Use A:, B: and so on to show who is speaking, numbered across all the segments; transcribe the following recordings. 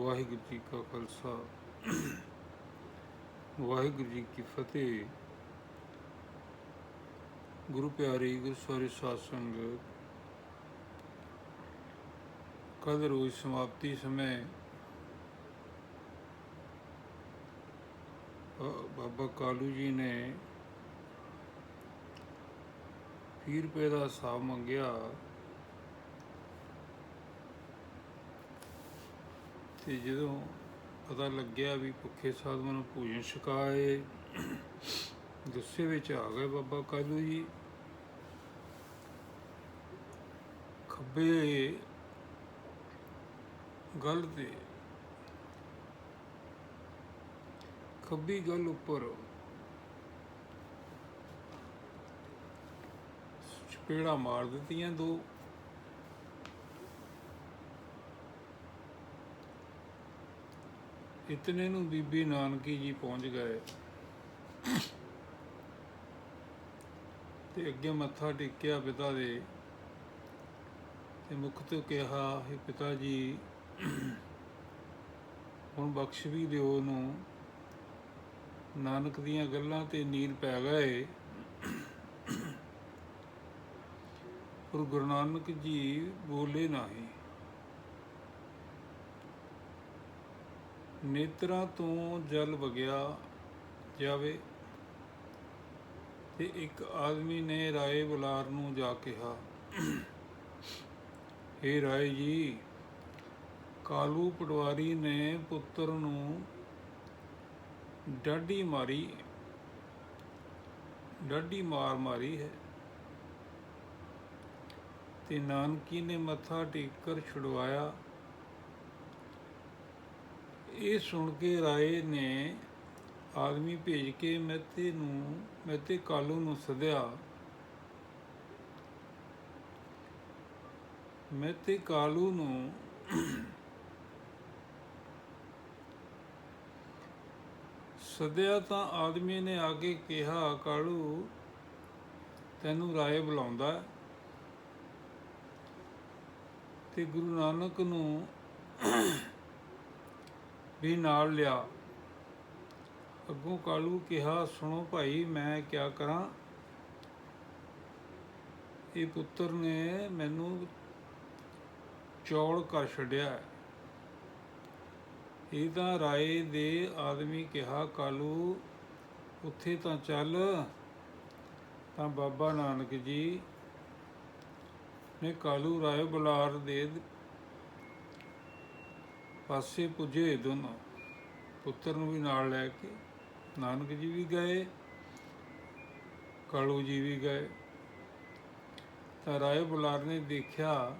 A: ਵਾਹਿਗੁਰੂ ਜੀ ਕਾ ਖਾਲਸਾ ਵਾਹਿਗੁਰੂ ਜੀ ਕੀ ਫਤਿਹ ਗੁਰੂ ਪਿਆਰੀ ਗੁਰੂ ਸਾਰੇ ਸਾਧ ਸੰਗਤ ਕਦ ਰੋਜ਼ ਸਮਾਪਤੀ ਸਮੇਂ ਬਾ- ਬਾਬਾ ਕਾਲੂ ਜੀ ਨੇ 20 ਰੁਪਏ ਦਾ ਹਿਸਾਬ ਮੰਗਿਆ ਤੇ ਜਦੋਂ ਪਤਾ ਲੱਗਿਆ ਵੀ ਭੁੱਖੇ ਸਾਧੂਆਂ ਨੂੰ ਭੋਜਨ ਛਕਾਏ, ਗੁੱਸੇ ਵਿੱਚ ਆ ਗਏ ਬਾਬਾ ਕਾਲੂ ਜੀ। ਖੱਬੇ ਗੱਲ ਤੇ, ਖੱਬੀ ਗੱਲ ਉੱਪਰ ਚਪੇੜਾ ਮਾਰ ਦਿੱਤੀਆਂ ਦੋ। ਇਤਨੇ ਨੂੰ ਬੀਬੀ ਨਾਨਕੀ ਜੀ ਪਹੁੰਚ ਗਏ ਤੇ ਅੱਗੇ ਮੱਥਾ ਟੇਕਿਆ ਪਿਤਾ ਦੇ ਤੇ ਮੁਖ ਤੋਂ ਕਿਹਾ, ਹੈ ਪਿਤਾ ਜੀ, ਹੁਣ ਬਖਸ਼ ਵੀ ਦਿਓ ਨੂੰ ਨਾਨਕ ਦੀਆਂ ਗੱਲਾਂ ਤੇ ਨੀਰ ਪੈ ਗਏ। ਪਰ ਗੁਰੂ ਨਾਨਕ ਜੀ ਬੋਲੇ ਨਹੀਂ। ਨੇਤਰਾਂ ਤੋਂ ਜਲ ਵਗਿਆ ਜਾਵੇ ਤੇ ਇੱਕ ਆਦਮੀ ਨੇ ਰਾਏ ਬੁਲਾਰ ਨੂੰ ਜਾ ਕਿਹਾ, ਹੇ ਰਾਏ ਜੀ, ਕਾਲੂ ਪਟਵਾਰੀ ਨੇ ਪੁੱਤਰ ਨੂੰ ਡਾਢੀ ਮਾਰੀ, ਡਾਢੀ ਮਾਰ ਮਾਰੀ ਹੈ ਤੇ ਨਾਨਕੀ ਨੇ ਮੱਥਾ ਟੇਕ ਕਰ ਛੁਡਵਾਇਆ। ਇਹ ਸੁਣ ਕੇ ਰਾਏ ਨੇ ਆਦਮੀ ਭੇਜ ਕੇ ਮਹਿਤੇ ਨੂੰ, ਮਹਿਤੇ ਕਾਲੂ ਨੂੰ ਸੱਦਿਆ ਮਹਿਤੇ ਕਾਲੂ ਨੂੰ ਸੱਦਿਆ ਤਾਂ ਆਦਮੀ ਨੇ ਆ ਕੇ ਕਿਹਾ, ਕਾਲੂ, ਤੈਨੂੰ ਰਾਏ ਬੁਲਾਉਂਦਾ ਹੈ। ਤੇ ਗੁਰੂ ਨਾਨਕ ਨੂੰ ਵੀ ਨਾਲ ਲਿਆ। ਅੱਗੋਂ ਕਾਲੂ ਕਿਹਾ, ਸੁਣੋ ਭਾਈ, ਮੈਂ ਕਿਆ ਕਰਾਂ? ਇਹ ਪੁੱਤਰ ਨੇ ਮੈਨੂੰ ਚੌੜ ਕਰ ਛੱਡਿਆ ਇਹ ਤਾਂ ਰਾਏ ਦੇ ਆਦਮੀ ਕਿਹਾ, ਕਾਲੂ, ਉੱਥੇ ਤਾਂ ਚੱਲ, ਤਾਂ ਬਾਬਾ ਨਾਨਕ ਜੀ ਨੇ ਕਾਲੂ ਰਾਏ ਬੁਲਾਰ ਦੇ ਪਾਸੇ ਪੁੱਜੇ ਦੋਨੋਂ। ਪੁੱਤਰ ਨੂੰ ਵੀ ਨਾਲ ਲੈ ਕੇ ਨਾਨਕ ਜੀ ਵੀ ਗਏ, ਕਾਲੂ ਜੀ ਵੀ ਗਏ। ਤਾਂ ਰਾਏ ਬੁਲਾਰ ਨੇ ਦੇਖਿਆ,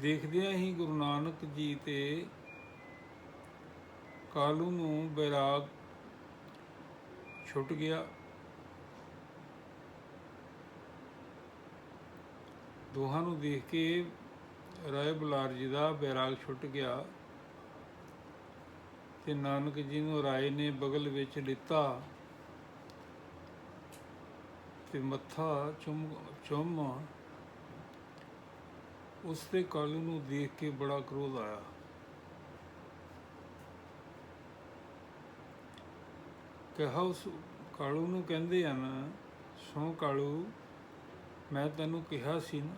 A: ਦੇਖਦਿਆਂ ਹੀ ਗੁਰੂ ਨਾਨਕ ਜੀ ਤੇ ਕਾਲੂ ਨੂੰ ਬੈਰਾਗ ਛੁੱਟ ਗਿਆ। ਦੋਹਾਂ ਨੂੰ ਦੇਖ ਕੇ ਰਾਏ ਬੁਲਾਰ ਜੀ ਦਾ ਬੈਰਾਗ ਛੁੱਟ ਗਿਆ ਤੇ ਨਾਨਕ ਜੀ ਨੂੰ ਰਾਏ ਨੇ ਬਗਲ ਵਿੱਚ ਲਿੱਤਾ ਤੇ ਮੱਥਾ ਚੁੰਮ ਚੁੰਮ। ਉਸ ਤੇ ਕਾਲੂ ਨੂੰ ਦੇਖ ਕੇ ਬੜਾ ਕ੍ਰੋਧ ਆਇਆ। ਕਿਹਾ ਉਸ ਕਾਲੂ ਨੂੰ ਕਹਿੰਦੇ ਹਨ ਸੋ ਕਾਲੂ, ਮੈਂ ਤੈਨੂੰ ਕਿਹਾ ਸੀ ਨਾ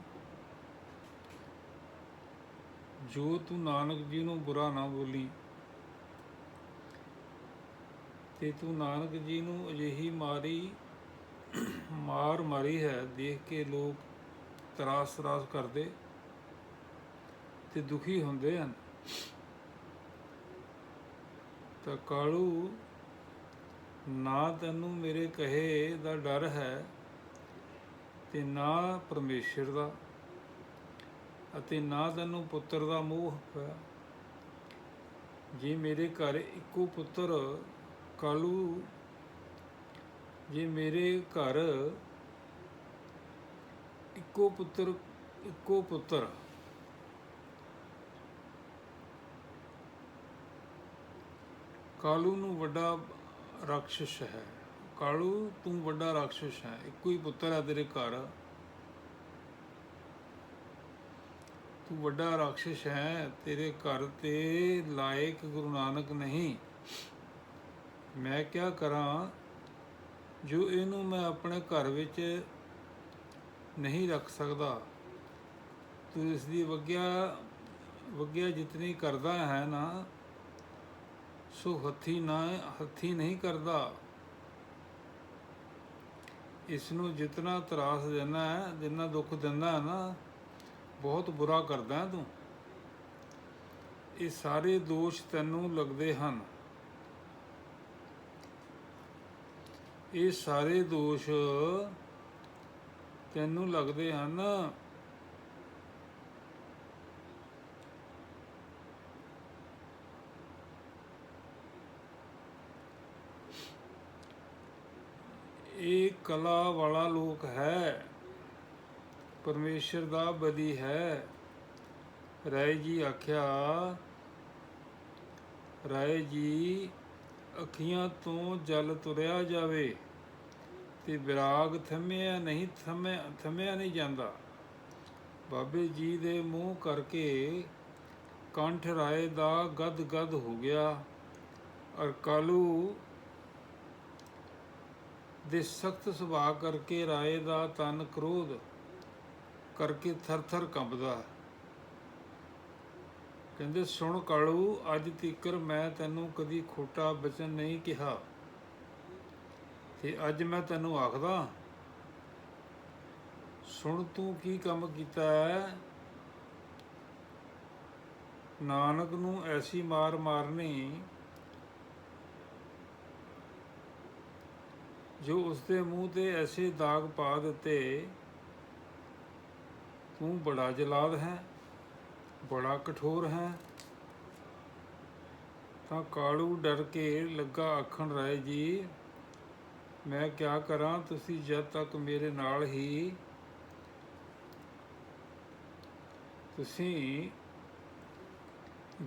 A: ਜੋ ਤੂੰ ਨਾਨਕ ਜੀ ਨੂੰ ਬੁਰਾ ਨਾ ਬੋਲੀ ਤੇ ਤੂੰ ਨਾਨਕ ਜੀ ਨੂੰ ਅਜਿਹੀ ਮਾਰੀ, ਮਾਰ ਮਾਰੀ ਹੈ, ਦੇਖ ਕੇ ਲੋਕ ਤਰਾਸ ਤਰਾਸ ਕਰਦੇ ਤੇ ਦੁਖੀ ਹੁੰਦੇ ਹਨ। ਤਾਂ ਕਾਲੂ, ਨਾ ਤੈਨੂੰ ਮੇਰੇ ਕਹੇ ਦਾ ਡਰ ਹੈ ਤੇ ਨਾ ਪਰਮੇਸ਼ਰ ਦਾ। ਅਤੇ ਨਾ ਤੈਨੂੰ ਪੁੱਤਰ ਦਾ ਮੋਹ ਹੋਇਆ। ਜੇ ਮੇਰੇ ਘਰ ਇੱਕੋ ਪੁੱਤਰ ਕਾਲੂ, ਜੇ ਮੇਰੇ ਘਰ ਇੱਕੋ ਪੁੱਤਰ ਇੱਕੋ ਪੁੱਤਰ ਕਾਲੂ ਨੂੰ ਵੱਡਾ ਰਾਖਸ਼ ਹੈ। ਕਾਲੂ, ਤੂੰ ਵੱਡਾ ਰਾਖਸ਼ ਹੈ। ਇੱਕੋ ਹੀ ਪੁੱਤਰ ਹੈ ਤੇਰੇ ਘਰ। ਤੂੰ ਵੱਡਾ ਰਾਖਸ਼ ਹੈ, ਤੇਰੇ ਘਰ ਤੇ ਲਾਇਕ ਗੁਰੂ ਨਾਨਕ ਨਹੀਂ। ਮੈਂ ਕਿਆ ਕਰਾਂ, ਜੋ ਇਹਨੂੰ ਮੈਂ ਆਪਣੇ ਘਰ ਵਿੱਚ ਨਹੀਂ ਰੱਖ ਸਕਦਾ, ਤੂੰ ਇਸ ਦੀ ਵਗਿਆ ਵਗਿਆ ਜਿਤਨੀ ਕਰਦਾ ਹੈ ਨਾ, ਸੋ ਹੱਥੀ ਨਾ, ਹੱਥੀ ਨਹੀਂ ਕਰਦਾ। ਇਸ ਨੂੰ ਜਿਤਨਾ ਤਰਾਸ ਦੇਣਾ ਹੈ, ਜਿੰਨਾ ਦੁੱਖ ਦਿੰਦਾ ਹੈ ਨਾ ਬਹੁਤ ਬੁਰਾ ਕਰਦਾ ਤੂੰ। ਇਹ ਸਾਰੇ ਦੋਸ਼ ਤੈਨੂੰ ਲੱਗਦੇ ਹਨ। ਇਹ ਸਾਰੇ ਦੋਸ਼ ਤੈਨੂੰ ਲੱਗਦੇ ਹਨ। ਇਹ ਕਲਾ ਵਾਲਾ ਲੋਕ ਹੈ। ਪਰਮੇਸ਼ਰ ਦਾ ਬਦੀ ਹੈ। ਰਾਏ ਜੀ ਆਖਿਆ, ਰਾਏ ਜੀ, ਅੱਖੀਆਂ ਤੋਂ ਜਲ ਤੁਰਿਆ ਜਾਵੇ ਤੇ ਵਿਰਾਗ ਥੰਮਿਆ ਨਹੀਂ, ਥੰਮਿਆ ਥੰਮਿਆ ਨਹੀਂ ਜਾਂਦਾ। ਬਾਬੇ ਜੀ ਦੇ ਮੂੰਹ ਕਰਕੇ ਕੰਠ ਰਾਏ ਦਾ ਗਦ ਗਦ ਹੋ ਗਿਆ। ਔਰ ਕਾਲੂ ਦੇ ਸਖਤ ਸੁਭਾਅ ਕਰਕੇ ਰਾਏ ਦਾ ਤਨ ਕ੍ਰੋਧ ਕਰਕੇ ਥਰ-ਥਰ ਕੰਬਦਾ ਕਹਿੰਦੇ, ਸੁਣ ਕਾਲੂ, ਅੱਜ ਤੀਕਰ ਮੈਂ ਤੈਨੂੰ ਕਦੀ ਖੋਟਾ ਬਚਨ ਨਹੀਂ ਕਿਹਾ। ਤੇ ਅੱਜ ਮੈਂ ਤੈਨੂੰ ਆਖਦਾ, ਸੁਣ ਤੂੰ ਕੀ ਕੰਮ ਕੀਤਾ ਹੈ? ਨਾਨਕ ਨੂੰ ਐਸੀ ਮਾਰ ਮਾਰਨੀ ਜੋ ਉਸਦੇ ਮੂੰਹ ਤੇ ਐਸੇ ਦਾਗ ਪਾ ਦਿੱਤੇ ਤੂੰ ਬੜਾ ਜਲਾਦ ਹੈ, ਬੜਾ ਕਠੋਰ ਹੈ। ਤਾਂ ਕਾਲੂ ਡਰ ਕੇ ਲੱਗਾ ਆਖਣ, ਰਾਏ ਜੀ, ਮੈਂ ਕਿਆ ਕਰਾਂ, ਤੁਸੀਂ ਜਦ ਤੱਕ ਮੇਰੇ ਨਾਲ ਹੀ ਤੁਸੀਂ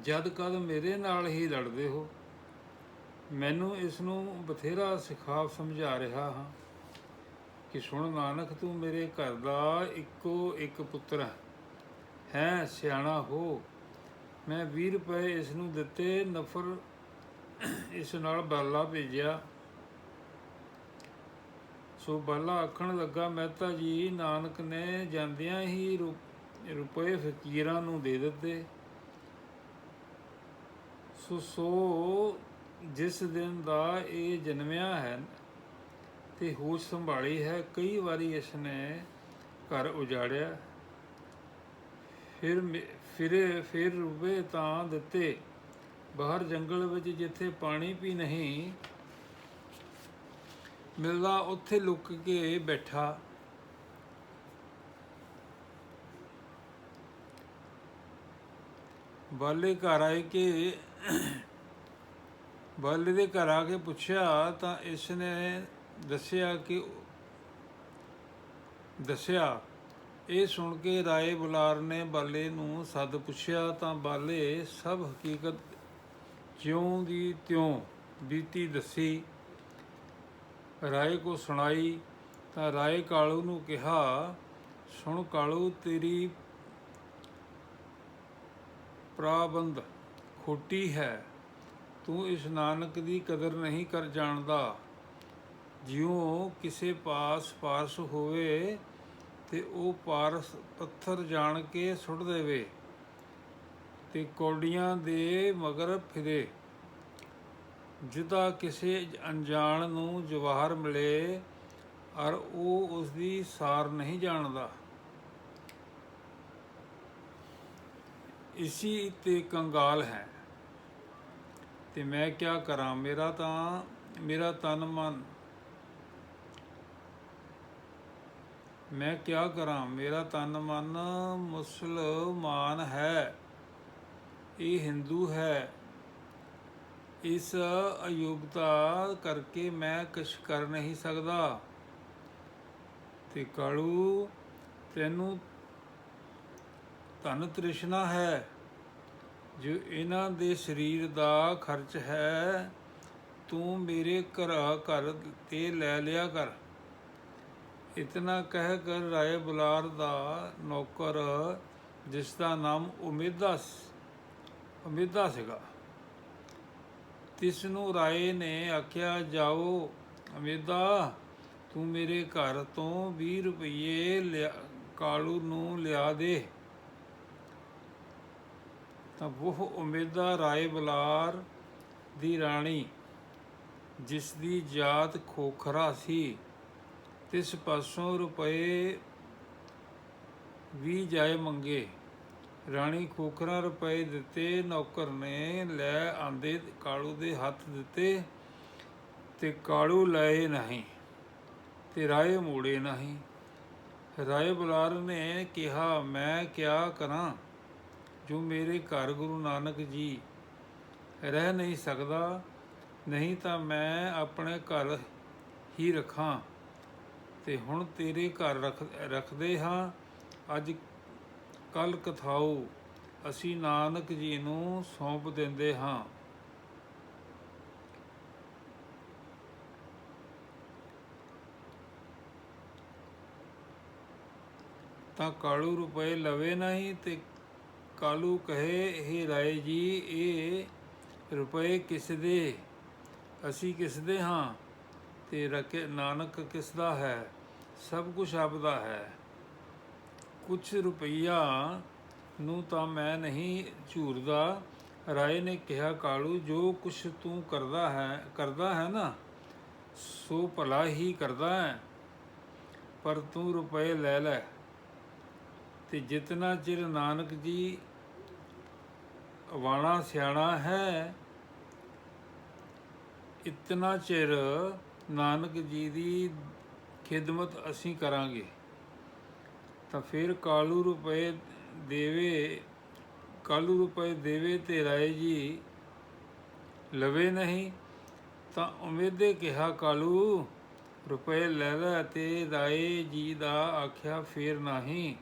A: ਜਦ ਕਦ ਮੇਰੇ ਨਾਲ ਹੀ ਲੜਦੇ ਹੋ। ਮੈਨੂੰ ਇਸ ਨੂੰ ਬਥੇਰਾ ਸਿਖਾਵ ਸਮਝਾ ਰਿਹਾ ਹਾਂ। ਕਿ ਸੁਣ ਨਾਨਕ, ਤੂੰ ਮੇਰੇ ਘਰ ਦਾ ਇੱਕੋ ਇੱਕ ਪੁੱਤਰ ਹੈ। ਸਿਆਣਾ ਹੋ। ਮੈਂ 20 ਰੁਪਏ ਇਸ ਨੂੰ ਦਿੱਤੇ, ਨਫਰ ਇਸ ਨਾਲ ਬਾਲਾ ਭੇਜਿਆ। ਸੋ ਬਾਲਾ ਆਖਣ ਲੱਗਾ, ਮਹਿਤਾ ਜੀ, ਨਾਨਕ ਨੇ ਜਾਂਦਿਆਂ ਹੀ ਰੁ- ਰੁਪਏ ਫਕੀਰਾਂ ਨੂੰ ਦੇ ਦਿੱਤੇ। ਸੋ ਸੋ ਜਿਸ ਦਿਨ ਦਾ ਇਹ ਜਨਮਿਆ ਹੈ ਤੇ ਹੋਸ਼ ਸੰਭਾਲੀ ਹੈ। ਕਈ ਵਾਰੀ ਇਸ ਨੇ ਘਰ ਉਜਾੜਿਆ, ਫਿਰ ਮੇ- ਫਿਰ ਫਿਰ ਰੁਪਏ ਤਾਂ ਦਿੱਤੇ। ਬਾਹਰ ਜੰਗਲ ਵਿੱਚ ਜਿੱਥੇ ਪਾਣੀ ਵੀ ਨਹੀਂ ਮਿਲਦਾ, ਉੱਥੇ ਲੁੱਕ ਕੇ ਬੈਠਾ। ਬਾਲੇ ਘਰ ਆਏ ਕਿ, ਬਾਲੇ ਦੇ ਘਰ ਆ ਕੇ ਪੁੱਛਿਆ ਤਾਂ ਇਸ ਨੇ ਦੱਸਿਆ ਕਿ ਦੱਸਿਆ, ਇਹ ਸੁਣ ਕੇ ਰਾਏ ਬੁਲਾਰ ਨੇ ਬਾਲੇ ਨੂੰ ਸੱਦ ਪੁੱਛਿਆ ਤਾਂ ਬਾਲੇ, ਸਭ ਹਕੀਕਤ ਜਿਉਂ ਦੀ ਤਿਉਂ ਬੀਤੀ ਦੱਸੀ। ਰਾਏ ਕੋ ਸੁਣਾਈ ਤਾਂ ਰਾਏ ਕਾਲੂ ਨੂੰ ਕਿਹਾ, ਸੁਣ ਕਾਲੂ, ਤੇਰੀ ਪ੍ਰਾਬੰਧ ਖੋਟੀ ਹੈ। ਤੂੰ ਇਸ ਨਾਨਕ ਦੀ ਕਦਰ ਨਹੀਂ ਕਰ ਜਾਣਦਾ। ਜਿਉਂ ਕਿਸੇ ਪਾਸ ਪਾਰਸ ਹੋਵੇ ਤੇ ਉਹ ਪਾਰਸ ਪੱਥਰ ਜਾਣ ਕੇ ਸੁੱਟ ਦੇਵੇ ਤੇ ਕੌਡੀਆਂ ਦੇ ਮਗਰ ਫਿਰੇ। ਜਿਦਾ ਕਿਸੇ ਅਣਜਾਣ ਨੂੰ ਜਵਾਹਰ ਮਿਲੇ ਔਰ ਉਹ ਉਸ ਦੀ ਸਾਰ ਨਹੀਂ ਜਾਣਦਾ। ਇਸੀ ਤੇ ਕੰਗਾਲ ਹੈ। ਤੇ ਮੈਂ ਕਿਆ ਕਰਾਂ? ਮੇਰਾ ਤਾਂ, ਮੇਰਾ ਤਨ ਮਨ ਮੈਂ ਕਿਆ ਕਰਾਂ? ਮੇਰਾ ਤਨ ਮਨ ਮੁਸਲਮਾਨ ਹੈ। ਇਹ ਹਿੰਦੂ ਹੈ। ਇਸ ਅਯੋਗਤਾ ਕਰਕੇ ਮੈਂ ਕੁਛ ਕਰ ਨਹੀਂ ਸਕਦਾ। ਤੇ ਕਾਲੂ, ਤੈਨੂੰ ਧਨ ਤ੍ਰਿਸ਼ਨਾ ਹੈ। ਜੋ ਇਹਨਾਂ ਦੇ ਸਰੀਰ ਦਾ ਖਰਚ ਹੈ, ਤੂੰ ਮੇਰੇ ਘਰ ਘਰ ਤੇ ਲੈ ਲਿਆ ਕਰ। ਇਤਨਾ ਕਹਿ ਕਰ ਰਾਏ ਬੁਲਾਰ ਦਾ ਨੌਕਰ, ਜਿਸ ਦਾ ਨਾਮ ਉਮੀਦਾ ਸ- ਉਮੀਦਾ ਸੀਗਾ। ਤਿਸ ਨੂੰ ਰਾਏ ਨੇ ਆਖਿਆ, ਜਾਓ ਅਮੀਦਾ ਤੂੰ ਮੇਰੇ ਘਰ ਤੋਂ 20 ਰੁਪਏ ਲਿਆ- ਕਾਲੂ ਨੂੰ ਲਿਆ ਦੇ। ਤਾਂ ਉਹ ਉਮੀਦਾ ਰਾਏ ਬੁਲਾਰ ਦੀ ਰਾਣੀ, ਜਿਸ ਦੀ ਜਾਤ ਖੋਖਰਾ ਸੀ ਤਿਸ ਪਾਸੋਂ ਰੁਪਏ ਵੀ ਜਾਏ ਮੰਗੇ। ਰਾਣੀ ਖੋਖਰਾ ਰੁਪਏ ਦਿੱਤੇ, ਨੌਕਰ ਨੇ ਲੈ ਆਂਦੇ ਕਾਲੂ ਦੇ ਹੱਥ ਦਿੱਤੇ ਤੇ ਕਾਲੂ ਲਏ ਨਹੀਂ ਤੇ ਰਾਏ ਮੋੜੇ ਨਹੀਂ। ਰਾਏ ਬੁਲਾਰ ਨੇ ਕਿਹਾ, ਮੈਂ ਕਿਆ ਕਰਾਂ? ਜੋ ਮੇਰੇ ਘਰ ਗੁਰੂ ਨਾਨਕ ਜੀ ਰਹਿ ਨਹੀਂ ਸਕਦਾ, ਨਹੀਂ ਤਾਂ ਮੈਂ ਆਪਣੇ ਘਰ ਹੀ ਰੱਖਾਂ। ਤੇ ਹੁਣ ਤੇਰੇ ਘਰ ਰੱਖ, ਰੱਖਦੇ ਹਾਂ। ਅੱਜ ਕੱਲ ਕਥਾਉ ਅਸੀਂ ਨਾਨਕ ਜੀ ਨੂੰ ਸੌਂਪ ਦਿੰਦੇ ਹਾਂ। ਤਾਂ ਕਾਲੂ ਰੁਪਏ ਲਵੇ ਨਹੀਂ ਤੇ ਕਾਲੂ ਕਹੇ ਇਹ ਰਾਏ ਜੀ, ਇਹ ਰੁਪਏ ਕਿਸ ਦੇ? ਅਸੀਂ ਕਿਸ ਦੇ ਹਾਂ? ਤੇ ਰਕੇ ਨਾਨਕ ਕਿਸ ਦਾ ਹੈ? ਸਭ ਕੁਝ ਆਪਦਾ ਹੈ। ਕੁਛ ਰੁਪਈਆ ਨੂੰ ਤਾਂ ਮੈਂ ਨਹੀਂ ਝੂਰਦਾ। ਰਾਏ ਨੇ ਕਿਹਾ, ਕਾਲੂ, ਜੋ ਕੁਛ ਤੂੰ ਕਰਦਾ ਹੈ ਕਰਦਾ ਹੈ ਨਾ, ਸੋ ਭਲਾ ਹੀ ਕਰਦਾ ਹੈ। ਪਰ ਤੂੰ ਰੁਪਏ ਲੈ ਲੈ ਤੇ ਜਿਤਨਾ ਚਿਰ ਨਾਨਕ ਜੀ ਵਾਣਾ ਸਿਆਣਾ ਹੈ, ਇਤਨਾ ਚਿਰ ਨਾਨਕ ਜੀ ਦੀ ਖਿਦਮਤ ਅਸੀਂ ਕਰਾਂਗੇ। ਤਾਂ ਫਿਰ ਕਾਲੂ ਰੁਪਏ ਦੇਵੇ, ਕਾਲੂ ਰੁਪਏ ਦੇਵੇ ਤੇ ਰਾਏ ਜੀ ਲਵੇ ਨਹੀਂ, ਤਾਂ ਉਮੀਦੇ ਕਿਹਾ ਕਾਲੂ, ਰੁਪਏ ਲੈ ਲੈ ਤੇ ਰਾਏ ਜੀ ਦਾ ਆਖਿਆ ਫੇਰ ਨਹੀਂ।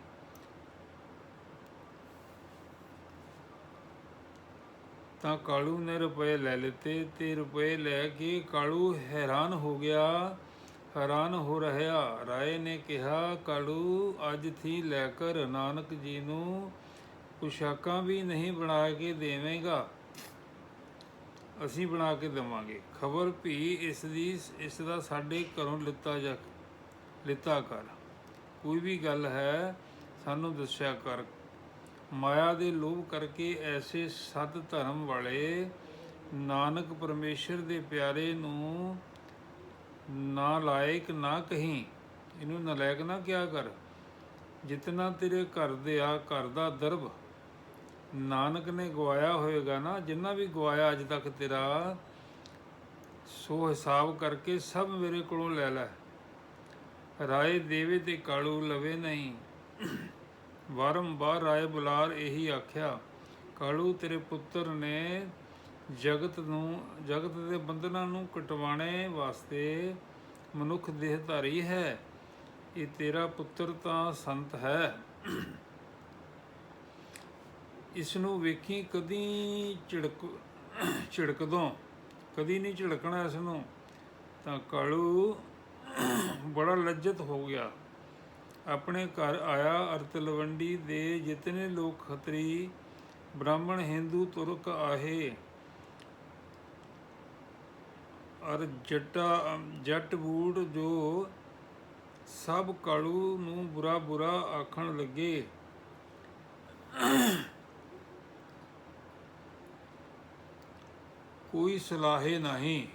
A: ਤਾਂ ਕਾਲੂ ਨੇ ਰੁਪਏ ਲੈ ਲਿੱਤੇ ਤੇ ਰੁਪਏ ਲੈ ਕੇ ਕਾਲੂ ਹੈਰਾਨ ਹੋ ਗਿਆ। ਹੈਰਾਨ ਹੋ ਰਿਹਾ। ਰਾਏ ਨੇ ਕਿਹਾ, ਕਾਲੂ, ਅੱਜ ਥੀ ਲੈ ਕਰ ਨਾਨਕ ਜੀ ਨੂੰ ਪੁਸ਼ਾਕਾਂ ਵੀ ਨਹੀਂ ਬਣਾ ਕੇ ਦੇਵੇਂਗਾ। ਅਸੀਂ ਬਣਾ ਕੇ ਦੇਵਾਂਗੇ। ਖਬਰ ਵੀ ਇਸ ਦੀ, ਇਸ ਦਾ ਸਾਡੇ ਘਰੋਂ ਲਿੱਤਾ ਜਾ, ਲਿੱਤਾ ਕਰ। ਕੋਈ ਵੀ ਗੱਲ ਹੈ, ਸਾਨੂੰ ਦੱਸਿਆ ਕਰ। ਮਾਇਆ ਦੇ ਲੋਭ ਕਰਕੇ ਐਸੇ ਸਤ ਧਰਮ ਵਾਲੇ ਨਾਨਕ ਪਰਮੇਸ਼ਰ ਦੇ ਪਿਆਰੇ ਨੂੰ ਨਾ ਲਾਇਕ ਨਾ ਕਹੀਂ। ਇਹਨੂੰ ਨਲਾਇਕ ਨਾ ਕਿਆ ਕਰ। ਜਿਤਨਾ ਤੇਰੇ ਘਰ ਦੇ ਆ, ਘਰ ਦਾ ਦਰਬ ਨਾਨਕ ਨੇ ਗਵਾਇਆ ਹੋਏਗਾ ਨਾ, ਜਿੰਨਾ ਵੀ ਗਵਾਇਆ ਅੱਜ ਤੱਕ ਤੇਰਾ, ਸੋ ਹਿਸਾਬ ਕਰਕੇ ਸਭ ਮੇਰੇ ਕੋਲੋਂ ਲੈ ਲੈ। ਰਾਏ ਦੇਵੇ ਤੇ ਕਾਲੂ ਲਵੇ ਨਹੀਂ। ਵਾਰੰਬਾਰ ਰਾਏ ਬੁਲਾਰ ਇਹੀ ਆਖਿਆ, ਕਾਲੂ ਤੇਰੇ ਪੁੱਤਰ ਨੇ ਜਗਤ ਨੂੰ, ਜਗਤ ਦੇ ਬੰਧਨਾਂ ਨੂੰ ਕਟਵਾਣੇ ਵਾਸਤੇ ਮਨੁੱਖ ਦੇਹ ਧਾਰੀ ਹੈ। ਇਹ ਤੇਰਾ ਪੁੱਤਰ ਤਾਂ ਸੰਤ ਹੈ। ਇਸ ਨੂੰ ਵੇਖੀ ਕਦੀ ਝਿੜਕ, ਝਿੜਕਦੋਂ, ਕਦੀ ਨਹੀਂ ਝਿੜਕਣਾ ਇਸ ਨੂੰ ਤਾਂ ਕਾਲੂ ਬੜਾ ਲੱਜਤ ਹੋ ਗਿਆ। ਆਪਣੇ ਘਰ ਆਇਆ ਅਰ ਤਲਵੰਡੀ ਦੇ ਜਿਤਨੇ ਲੋਕ ਖਤਰੀ, ਬ੍ਰਾਹਮਣ, ਹਿੰਦੂ, ਤੁਰਕ ਆਹੇ। ਅਰ ਜੱਟਾ, ਜੱਟ ਬੂੜ ਜੋ ਸਭ ਕਾਲੂ ਨੂੰ ਬੁਰਾ ਬੁਰਾ ਆਖਣ ਲੱਗੇ। ਕੋਈ ਸਲਾਹੇ ਨਹੀਂ।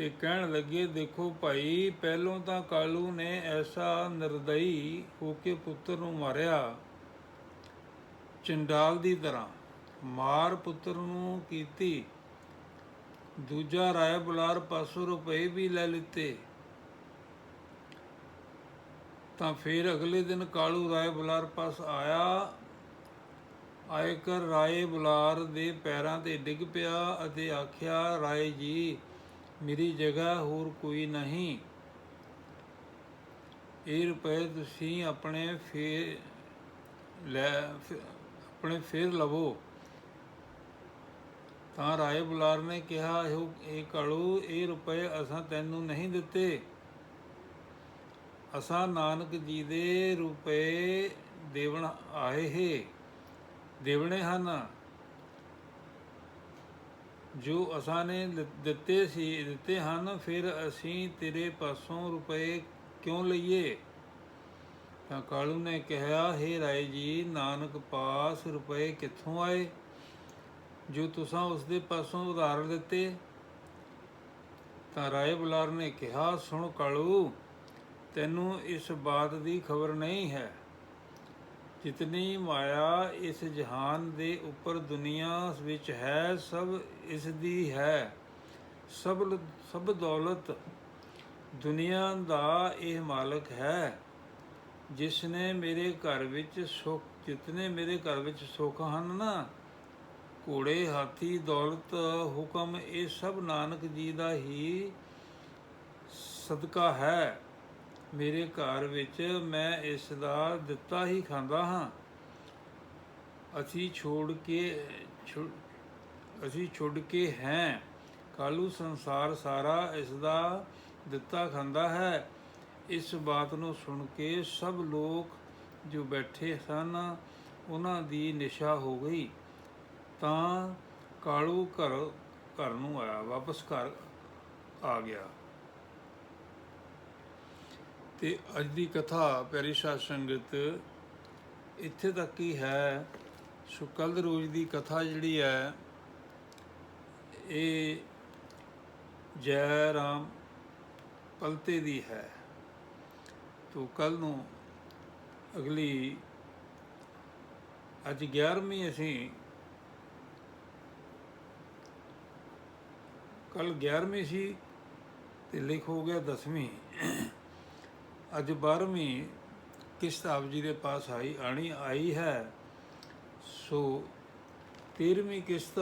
A: ਤੇ ਕਹਿਣ ਲੱਗੇ, ਦੇਖੋ ਭਾਈ, ਪਹਿਲੋਂ ਤਾਂ ਕਾਲੂ ਨੇ ਐਸਾ ਨਿਰਦਈ ਹੋ ਕੇ ਪੁੱਤਰ ਨੂੰ ਮਾਰਿਆ ਚੰਡਾਲ ਦੀ ਤਰ੍ਹਾਂ। ਮਾਰ ਪੁੱਤਰ ਨੂੰ ਕੀਤੀ। ਦੂਜਾ ਰਾਏ ਬੁਲਾਰ ਪਾਸੋਂ ਰੁਪਏ ਵੀ ਲੈ ਲਿੱਤੇ। ਤਾਂ ਫਿਰ ਅਗਲੇ ਦਿਨ ਕਾਲੂ ਰਾਏ ਬੁਲਾਰ ਪਾਸ ਆਇਆ। ਆਏ ਕਰ ਰਾਏ ਬੁਲਾਰ ਦੇ ਪੈਰਾਂ ਤੇ ਡਿੱਗ ਪਿਆ ਅਤੇ ਆਖਿਆ, ਰਾਏ ਜੀ ਮੇਰੀ ਜਗ੍ਹਾ ਹੋਰ ਕੋਈ ਨਹੀਂ। ਇਹ ਰੁਪਏ ਤੁਸੀਂ ਆਪਣੇ ਫੇਰ ਲੈ ਫੇ- ਆਪਣੇ ਫੇਰ ਲਵੋ। ਤਾਂ ਰਾਏ ਬੁਲਾਰ ਨੇ ਕਿਹਾ ਇਹ ਕਾਲੂ, ਇਹ ਰੁਪਏ ਅਸਾਂ ਤੈਨੂੰ ਨਹੀਂ ਦਿੱਤੇ। ਅਸਾਂ ਨਾਨਕ ਜੀ ਦੇ ਰੁਪਏ ਦੇਵਣ ਆਏ ਹੈ। ਦੇਵਣੇ ਹਨ। ਜੋ ਅਸਾਂ ਨੇ ਦਿੱਤੇ ਸੀ, ਦਿੱਤੇ ਹਨ, ਫਿਰ ਅਸੀਂ ਤੇਰੇ ਪਾਸੋਂ ਰੁਪਏ ਕਿਉਂ ਲਈਏ? ਤਾਂ ਕਾਲੂ ਨੇ ਕਿਹਾ हे ਰਾਏ ਜੀ, ਨਾਨਕ ਪਾਸ ਰੁਪਏ ਕਿੱਥੋਂ ਆਏ? ਜੋ ਤੁਸੀਂ ਉਸ ਦੇ ਪਾਸੋਂ ਉਧਾਰ ਦਿੱਤੇ? ਤਾਂ ਰਾਏ ਬੁਲਾਰ ਨੇ ਕਿਹਾ, ਸੁਣ ਕਾਲੂ, ਤੈਨੂੰ ਇਸ ਬਾਤ ਦੀ ਖਬਰ ਨਹੀਂ ਹੈ। ਜਿਤਨੀ ਮਾਇਆ ਇਸ ਜਹਾਨ ਦੇ ਉੱਪਰ ਦੁਨੀਆ ਵਿੱਚ ਹੈ, ਸਭ ਇਸ ਦੀ ਹੈ। ਸਭ ਲ- ਸਭ ਦੌਲਤ ਦੁਨੀਆ ਦਾ ਇਹ ਮਾਲਕ ਹੈ। ਜਿਸ ਨੇ ਮੇਰੇ ਘਰ ਵਿੱਚ ਸੁੱਖ, ਜਿਤਨੇ ਮੇਰੇ ਘਰ ਵਿੱਚ ਸੁੱਖ ਹਨ ਨਾ, ਘੋੜੇ, ਹਾਥੀ, ਦੌਲਤ, ਹੁਕਮ, ਇਹ ਸਭ ਨਾਨਕ ਜੀ ਦਾ ਹੀ ਸਦਕਾ ਹੈ। ਮੇਰੇ ਘਰ ਵਿੱਚ ਮੈਂ ਇਸ ਦਾ ਦਿੱਤਾ ਹੀ ਖਾਂਦਾ ਹਾਂ। ਅਸੀਂ ਛੋੜ ਕੇ, ਛੁ- ਅਸੀਂ ਛੁੱਟ ਕੇ ਹੈ। ਕਾਲੂ ਸੰਸਾਰ ਸਾਰਾ ਇਸ ਦਾ ਦਿੱਤਾ ਖਾਂਦਾ ਹੈ। ਇਸ ਬਾਤ ਨੂੰ ਸੁਣ ਕੇ ਸਭ ਲੋਕ ਜੋ ਬੈਠੇ ਸਨ, ਉਹਨਾਂ ਦੀ ਨਿਸ਼ਾ ਹੋ ਗਈ। ਤਾਂ ਕਾਲੂ ਘਰ ਘਰ ਨੂੰ ਆਇਆ, ਵਾਪਸ ਘਰ ਆ ਗਿਆ। ਤੇ ਅੱਜ ਦੀ ਕਥਾ ਪਿਆਰੀ ਸਾਧ ਸੰਗਤ, ਇੱਥੇ ਤੱਕ ਹੀ ਹੈ। ਸੋ ਕੱਲ੍ਹ ਦੇ ਰੋਜ਼ ਦੀ ਕਥਾ ਜਿਹੜੀ ਹੈ, ਇਹ ਜੈ ਰਾਮ ਪਲਤੇ ਦੀ ਹੈ। ਤੋ ਕੱਲ ਨੂੰ ਅਗਲੀ, ਅੱਜ 11ਵੀਂ ਅਸੀਂ ਕੱਲ 11ਵੀਂ ਸੀ ਤੇ ਲਿਖ ਹੋ ਗਿਆ 10ਵੀਂ ਅੱਜ 12ਵੀਂ ਕਿਸ਼ਤ ਆਪ ਜੀ ਦੇ ਪਾਸ ਆਈ, ਆਣੀ ਆਈ ਹੈ। ਸੋ 13ਵੀਂ ਕਿਸ਼ਤ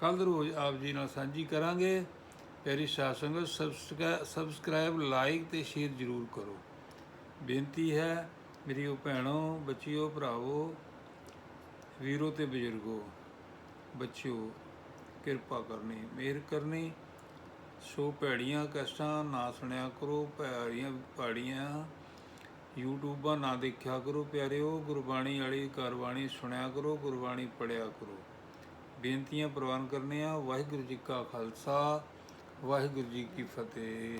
A: ਕੱਲ ਰੋਜ਼ ਆਪ ਜੀ ਨਾਲ ਸਾਂਝੀ ਕਰਾਂਗੇ। ਪਿਆਰੀ ਸਾਧ ਸੰਗਤ ਸਬਸਕ੍ਰਾਈਬ, ਲਾਈਕ ਤੇ ਸ਼ੇਅਰ ਜ਼ਰੂਰ ਕਰੋ। ਬੇਨਤੀ ਹੈ, ਮੇਰੀ ਉਹ ਭੈਣੋ, ਬੱਚਿਓ, ਭਰਾਵੋ, ਵੀਰੋ ਤੇ ਬਜ਼ੁਰਗੋ, ਬੱਚਿਓ, ਕਿਰਪਾ ਕਰਨੀ, ਮਿਹਰ ਕਰਨੀ। ਸੋ ਭੈੜੀਆਂ ਕਸ਼ਟਾਂ ਨਾ ਸੁਣਿਆ ਕਰੋ, ਭੈੜੀਆਂ ਪਾੜੀਆਂ। ਯੂਟਿਊਬਾਂ ਨਾ ਦੇਖਿਆ ਕਰੋ ਪਿਆਰਿਓ, ਗੁਰਬਾਣੀ ਵਾਲੀ ਕਾਰਵਾਣੀ ਸੁਣਿਆ ਕਰੋ, ਗੁਰਬਾਣੀ ਪੜਿਆ ਕਰੋ। ਬੇਨਤੀਆਂ ਪ੍ਰਵਾਨ ਕਰਨੀਆਂ, ਵਾਹਿਗੁਰੂ ਜੀ ਕਾ ਖਾਲਸਾ, ਵਾਹਿਗੁਰੂ ਜੀ ਕੀ ਫਤਿਹ।